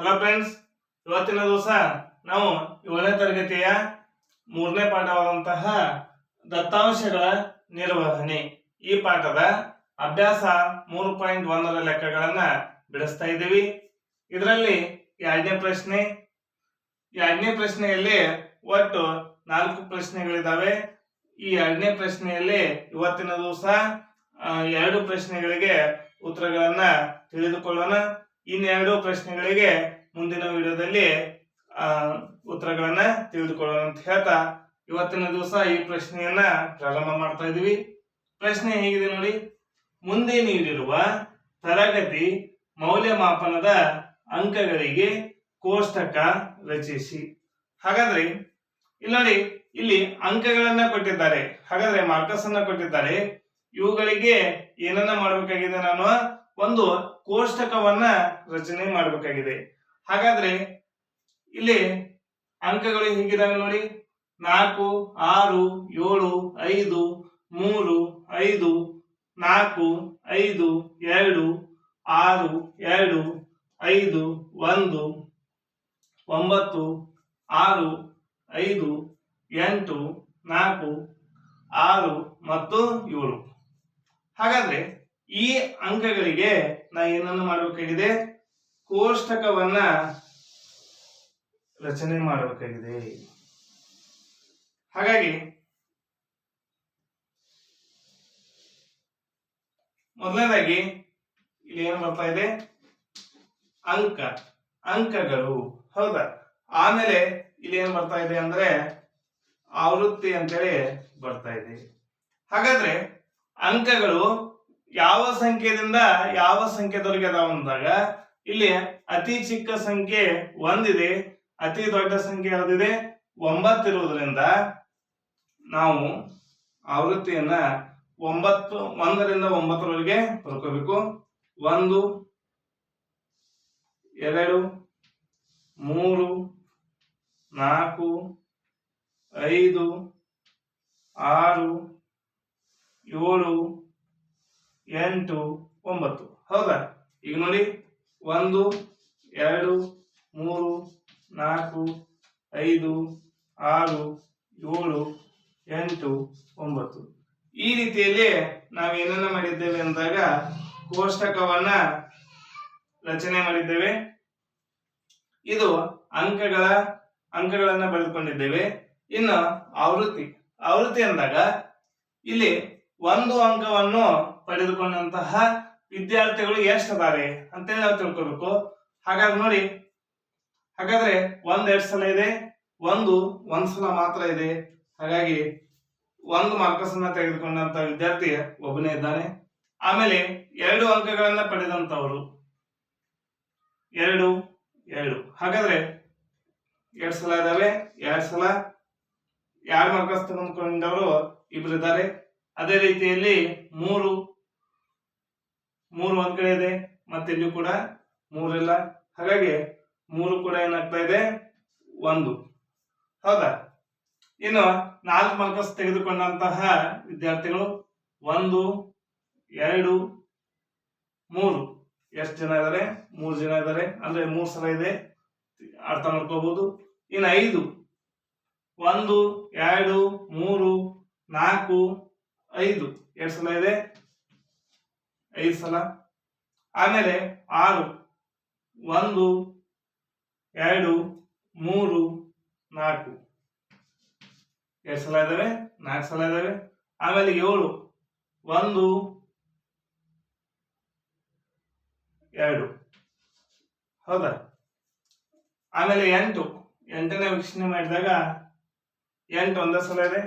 Hello friends ಇವತ್ತಿನ ದಿವಸ ನಾವು ಏಳನೇ ತರಗತಿಯ ಮೂರನೇ ಪಾಠವಾದಂತಹ ದತ್ತಾಂಶಗಳ ನಿರ್ವಹಣೆ. ಈ ಪಾಠದ ಅಭ್ಯಾಸ ಮೂರು ಪಾಯಿಂಟ್ ಒಂದರ ಲೆಕ್ಕಗಳನ್ನ ಬಿಡಿಸ್ತಾ ಇದ್ದೀವಿ. ಇದರಲ್ಲಿ ಎರಡನೇ ಪ್ರಶ್ನೆ. ಎರಡನೇ ಪ್ರಶ್ನೆಯಲ್ಲಿ ಒಟ್ಟು ನಾಲ್ಕು ಪ್ರಶ್ನೆಗಳಿದಾವೆ. ಈ ಎರಡನೇ ಪ್ರಶ್ನೆಯಲ್ಲಿ ಇವತ್ತಿನ ದಿವಸ ಎರಡು ಪ್ರಶ್ನೆಗಳಿಗೆ ಉತ್ತರಗಳನ್ನ ತಿಳಿದುಕೊಳ್ಳೋಣ. ಇನ್ನೆರಡು ಪ್ರಶ್ನೆಗಳಿಗೆ ಮುಂದಿನ ವಿಡಿಯೋದಲ್ಲಿ ಉತ್ತರಗಳನ್ನ ತಿಳಿದುಕೊಳ್ಳೋಣ ಅಂತ ಹೇಳ್ತಾ, ಇವತ್ತಿನ ದಿವಸ ಈ ಪ್ರಶ್ನೆಯನ್ನ ಪ್ರಾರಂಭ ಮಾಡ್ತಾ ಇದೀವಿ ಪ್ರಶ್ನೆ ಹೇಗಿದೆ ನೋಡಿ, ಮುಂದೆ ನೀಡಿರುವ ತರಗತಿ ಮೌಲ್ಯಮಾಪನದ ಅಂಕಗಳಿಗೆ ಕೋಷ್ಟಕ ರಚಿಸಿ. ಹಾಗಾದ್ರೆ, ಇಲ್ಲಿ ನೋಡಿ, ಇಲ್ಲಿ ಅಂಕಗಳನ್ನ ಕೊಟ್ಟಿದ್ದಾರೆ. ಹಾಗಾದ್ರೆ ಮಾರ್ಕಸ್ ಅನ್ನ ಕೊಟ್ಟಿದ್ದಾರೆ. ಇವುಗಳಿಗೆ ಏನನ್ನ ಮಾಡಬೇಕಾಗಿದೆ ನಾನು? ಒಂದು ಕೋಷ್ಟಕವನ್ನ ರಚನೆ ಮಾಡಬೇಕಾಗಿದೆ. ಹಾಗಾದ್ರೆ ಇಲ್ಲಿ ಅಂಕಗಳು ಹೇಗಿದಾವೆ ನೋಡಿ? ನಾಲ್ಕು, ಆರು, ಏಳು, ಐದು, ಮೂರು, ಐದು, ನಾಲ್ಕು, ಐದು, ಎರಡು, ಆರು, ಎರಡು, ಐದು, ಒಂದು, ಒಂಬತ್ತು, ಆರು, ಐದು, ಎಂಟು, ನಾಲ್ಕು, ಆರು ಮತ್ತು ಏಳು. ಹಾಗಾದ್ರೆ ಈ ಅಂಕಗಳಿಗೆ ನಾ ಏನನ್ನು ಮಾಡಬೇಕಾಗಿದೆ? ಕೋಷ್ಟಕವನ್ನ ರಚನೆ ಮಾಡಬೇಕಾಗಿದೆ. ಹಾಗಾಗಿ ಮೊದಲನೇದಾಗಿ ಇಲ್ಲಿ ಏನು ಬರ್ತಾ ಇದೆ? ಅಂಕ, ಅಂಕಗಳು, ಹೌದಾ? ಆಮೇಲೆ ಇಲ್ಲಿ ಏನ್ ಬರ್ತಾ ಇದೆ ಅಂದ್ರೆ ಆವೃತ್ತಿ ಅಂತೇಳಿ ಬರ್ತಾ ಇದೆ. ಹಾಗಾದ್ರೆ ಅಂಕಗಳು ಯಾವ ಸಂಖ್ಯೆದಿಂದ ಯಾವ ಸಂಖ್ಯೆದವರೆಗೆ ಅದಾವ ಅಂದಾಗ, ಇಲ್ಲಿ ಅತಿ ಚಿಕ್ಕ ಸಂಖ್ಯೆ ಒಂದಿದೆ, ಅತಿ ದೊಡ್ಡ ಸಂಖ್ಯೆ ಯಾವ್ದಿದೆ? ಒಂಬತ್ತಿರುವುದರಿಂದ ನಾವು ಆವೃತ್ತಿಯನ್ನ ಒಂಬತ್ತು, ಒಂದರಿಂದ ಒಂಬತ್ತರವರೆಗೆ ಬರ್ಕೋಬೇಕು ಒಂದು, ಎರಡು, ಮೂರು, ನಾಲ್ಕು, ಐದು, ಆರು, ಏಳು ಎಂಟು, ಒಂಬತ್ತು. ಹೌದಾ? ಈಗ ನೋಡಿ. ಒಂದು, ಎರಡು, ಮೂರು, ನಾಲ್ಕು, ಐದು, ಆರು, ಏಳು, ಎಂಟು, ಒಂಬತ್ತು. ಈ ರೀತಿಯಲ್ಲಿ ನಾವು ಏನನ್ನ ಮಾಡಿದ್ದೇವೆ ಅಂದಾಗ ಕೋಷ್ಟಕವನ್ನ ರಚನೆ ಮಾಡಿದ್ದೇವೆ. ಇದು ಅಂಕಗಳ, ಅಂಕಗಳನ್ನ ಬರೆದುಕೊಂಡಿದ್ದೇವೆ. ಇನ್ನು ಆವೃತ್ತಿ. ಆವೃತ್ತಿ ಅಂದಾಗ ಇಲ್ಲಿ ಒಂದು ಅಂಕವನ್ನು ಪಡೆದುಕೊಂಡಂತಹ ವಿದ್ಯಾರ್ಥಿಗಳು ಎಷ್ಟಿದ್ದಾರೆ ಅಂತೇಳಿ ನಾವು ತಿಳ್ಕೊಬೇಕು. ಹಾಗಾದ್ರೆ ನೋಡಿ, ಹಾಗಾದ್ರೆ ಒಂದ್ ಎರಡ್ ಸಲ ಇದೆ, ಒಂದು ಒಂದ್ ಸಲ ಮಾತ್ರ ಇದೆ. ಹಾಗಾಗಿ ಒಂದು ಮಾರ್ಕಸ್ ಅನ್ನ ತೆಗೆದುಕೊಂಡಂತ ವಿದ್ಯಾರ್ಥಿ ಒಬ್ಬನೇ ಇದ್ದಾನೆ. ಆಮೇಲೆ ಎರಡು ಅಂಕಗಳನ್ನ ಪಡೆದಂತವರು ಎರಡು ಎರಡು. ಹಾಗಾದ್ರೆ ಎರಡ್ ಸಲ ಇದಾವೆ, ಎರಡ್ ಸಲ ಯಾರು ಮಾರ್ಕಸ್ ತಗೊಂಡ್ಕೊಂಡವರು ಇಬ್ರು ಇದ್ದಾರೆ ಅದೇ ರೀತಿಯಲ್ಲಿ ಮೂರು ಮೂರು ಒಂದ್ ಕಡೆ ಇದೆ ಮತ್ತೆ ಇಲ್ಲಿ ಕೂಡ ಮೂರಿಲ್ಲ ಹಾಗಾಗಿ ಮೂರು ಕೂಡ ಏನಾಗ್ತಾ ಇದೆ? ಒಂದು. ಹೌದಾ? ಇನ್ನು ನಾಲ್ಕು ಮಾರ್ಕಸ್ ತೆಗೆದುಕೊಂಡಂತಹ ವಿದ್ಯಾರ್ಥಿಗಳು ಒಂದು, ಎರಡು, ಮೂರು. ಎಷ್ಟು ಜನ ಇದ್ದಾರೆ ಮೂರು ಜನ ಇದ್ದಾರೆ ಅಂದ್ರೆ ಮೂರು ಸಲ ಇದೆ. ಅರ್ಥ ಮಾಡ್ಕೋಬಹುದು ಇನ್ನು ಐದು. ಒಂದು, ಎರಡು, ಮೂರು, ನಾಲ್ಕು, ಐದು. ಎರಡು ಸಲ ಇದೆ? ಐದು ಸಲ ಆಮೇಲೆ ಆರು, ಒಂದು, ಎರಡು, ಮೂರು, ನಾಲ್ಕು. ಎರಡು ಸಲ ಇದಾವೆ, ನಾಲ್ಕು ಸಲ ಇದ್ದಾವೆ ಆಮೇಲೆ ಏಳು, ಒಂದು, ಎರಡು. ಹೌದಾ? ಆಮೇಲೆ ಎಂಟು. ಎಂಟನೇ ವೀಕ್ಷಣೆ ಮಾಡಿದಾಗ ಎಂಟು ಒಂದೇ ಸಲ ಇದೆ.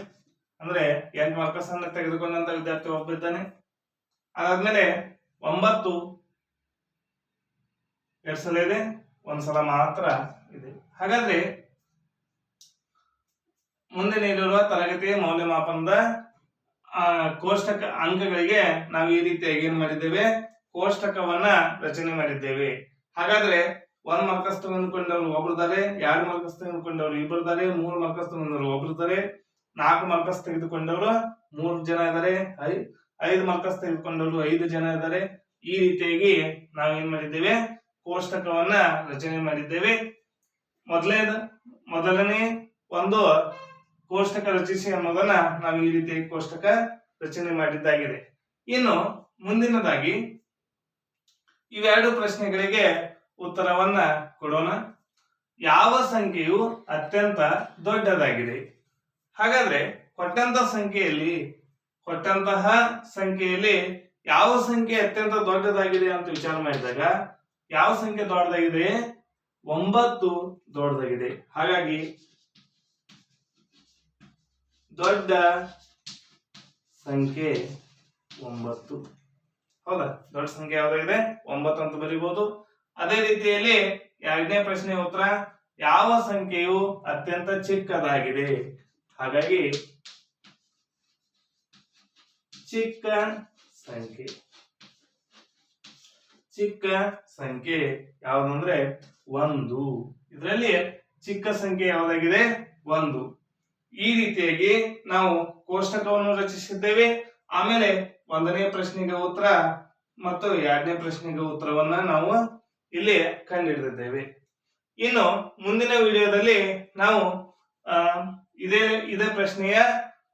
ಅಂದ್ರೆ ಎಂಟು ಮಕ್ಕಳ ಸಂಘ ತೆಗೆದುಕೊಂಡಂತ ವಿದ್ಯಾರ್ಥಿ ಒಬ್ಬ ಇದ್ದಾನೆ. ಅದಾದ್ಮೇಲೆ ಒಂಬತ್ತು ಎರಡ್ ಸಲ ಇದೆ ಒಂದ್ಸಲ ಮಾತ್ರ ಇದೆ. ಹಾಗಾದ್ರೆ ಮುಂದೆ ನೀಡಿರುವ ತರಗತಿಯ ಮೌಲ್ಯಮಾಪನದ ಕೋಷ್ಟಕ ಅಂಕಗಳಿಗೆ ನಾವು ಈ ರೀತಿಯಾಗಿ ಏನ್ ಮಾಡಿದ್ದೇವೆ? ಕೋಷ್ಟಕವನ್ನ ರಚನೆ ಮಾಡಿದ್ದೇವೆ. ಹಾಗಾದ್ರೆ ಒಂದ್ ಮಾರ್ಕಸ್ ತೆಗೆದುಕೊಂಡವರು ಒಬ್ರಿದ್ದಾರೆ ಎರಡು ಮಾರ್ಕಸ್ ತೆಗೆದುಕೊಂಡವರು ಇಬ್ಬರಿದ್ದಾರೆ ಮೂರು ಮಾರ್ಕಸ್ ಒಬ್ರು ಇದಾರೆ ನಾಲ್ಕು ಮಾರ್ಕಸ್ ತೆಗೆದುಕೊಂಡವರು ಮೂರು ಜನ ಇದ್ದಾರೆ ಐ ಐದು ಮಾರ್ಕಸ್ ತೆಗೆದುಕೊಂಡರು ಐದು ಜನ ಇದ್ದಾರೆ. ಈ ರೀತಿಯಾಗಿ ನಾವು ಏನ್ ಮಾಡಿದ್ದೇವೆ? ಕೋಷ್ಟಕವನ್ನ ರಚನೆ ಮಾಡಿದ್ದೇವೆ. ಮೊದಲೇ ಮೊದಲನೇ ಒಂದು ಕೋಷ್ಟಕ ರಚಿಸಿ ಅನ್ನೋದನ್ನ ನಾವು ಈ ರೀತಿಯಾಗಿ ಕೋಷ್ಟಕ ರಚನೆ ಮಾಡಿದ್ದಾಗಿದೆ. ಇನ್ನು ಮುಂದಿನದಾಗಿ ಇವೆರಡು ಪ್ರಶ್ನೆಗಳಿಗೆ ಉತ್ತರವನ್ನ ಕೊಡೋಣ. ಯಾವ ಸಂಖ್ಯೆಯು ಅತ್ಯಂತ ದೊಡ್ಡದಾಗಿದೆ? ಹಾಗಾದ್ರೆ ಕೊಟ್ಟಂತ ಸಂಖ್ಯೆಯಲ್ಲಿ ಕೊಟ್ಟಂತಹ ಸಂಖ್ಯೆಯಲ್ಲಿ ಯಾವ ಸಂಖ್ಯೆ ಅತ್ಯಂತ ದೊಡ್ಡದಾಗಿದೆ ಅಂತ ವಿಚಾರ ಮಾಡಿದಾಗ ಯಾವ ಸಂಖ್ಯೆ ದೊಡ್ಡದಾಗಿದೆ? ಒಂಬತ್ತು ದೊಡ್ಡದಾಗಿದೆ. ಹಾಗಾಗಿ ದೊಡ್ಡ ಸಂಖ್ಯೆ ಒಂಬತ್ತು. ಹೌದಾ? ದೊಡ್ಡ ಸಂಖ್ಯೆ ಯಾವ್ದಾಗಿದೆ? ಒಂಬತ್ತು ಅಂತ ಬರೀಬಹುದು ಅದೇ ರೀತಿಯಲ್ಲಿ ಎರಡನೇ ಪ್ರಶ್ನೆ ಉತ್ತರ, ಯಾವ ಸಂಖ್ಯೆಯು ಅತ್ಯಂತ ಚಿಕ್ಕದಾಗಿದೆ? ಹಾಗಾಗಿ ಚಿಕ್ಕ ಸಂಖ್ಯೆ. ಚಿಕ್ಕ ಸಂಖ್ಯೆ ಯಾವ್ದಂದ್ರೆ ಒಂದು. ಇದರಲ್ಲಿ ಚಿಕ್ಕ ಸಂಖ್ಯೆ ಯಾವ್ದಾಗಿದೆ? ಒಂದು. ಈ ರೀತಿಯಾಗಿ ನಾವು ಕೋಷ್ಟಕವನ್ನು ರಚಿಸಿದ್ದೇವೆ. ಆಮೇಲೆ ಒಂದನೇ ಪ್ರಶ್ನೆಗೆ ಉತ್ತರ ಮತ್ತು ಎರಡನೇ ಪ್ರಶ್ನೆಗೆ ಉತ್ತರವನ್ನ ನಾವು ಇಲ್ಲಿ ಕಂಡಿಡಿದಿದ್ದೇವೆ. ಇನ್ನು ಮುಂದಿನ ವಿಡಿಯೋದಲ್ಲಿ ನಾವು ಇದೇ ಇದೇ ಪ್ರಶ್ನೆಯ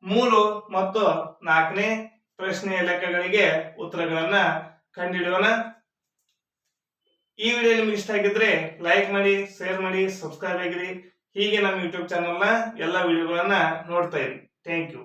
ಮೂರು ಮತ್ತು ನಾಲ್ಕನೇ ಪ್ರಶ್ನೆಯ ಲೆಕ್ಕಗಳಿಗೆ ಉತ್ತರಗಳನ್ನ ಕಂಡುಹಿಡಿಯೋಣ ಈ ವಿಡಿಯೋ ನಿಮ್ಗೆ ಇಷ್ಟ ಆಗಿದ್ರೆ ಲೈಕ್ ಮಾಡಿ ಶೇರ್ ಮಾಡಿ ಸಬ್ಸ್ಕ್ರೈಬ್ ಆಗಿರಿ. ಹೀಗೆ ನಮ್ಮ ಯೂಟ್ಯೂಬ್ ಚಾನಲ್ನ ಎಲ್ಲ ವಿಡಿಯೋಗಳನ್ನ ನೋಡ್ತಾ ಇರಿ. Thank you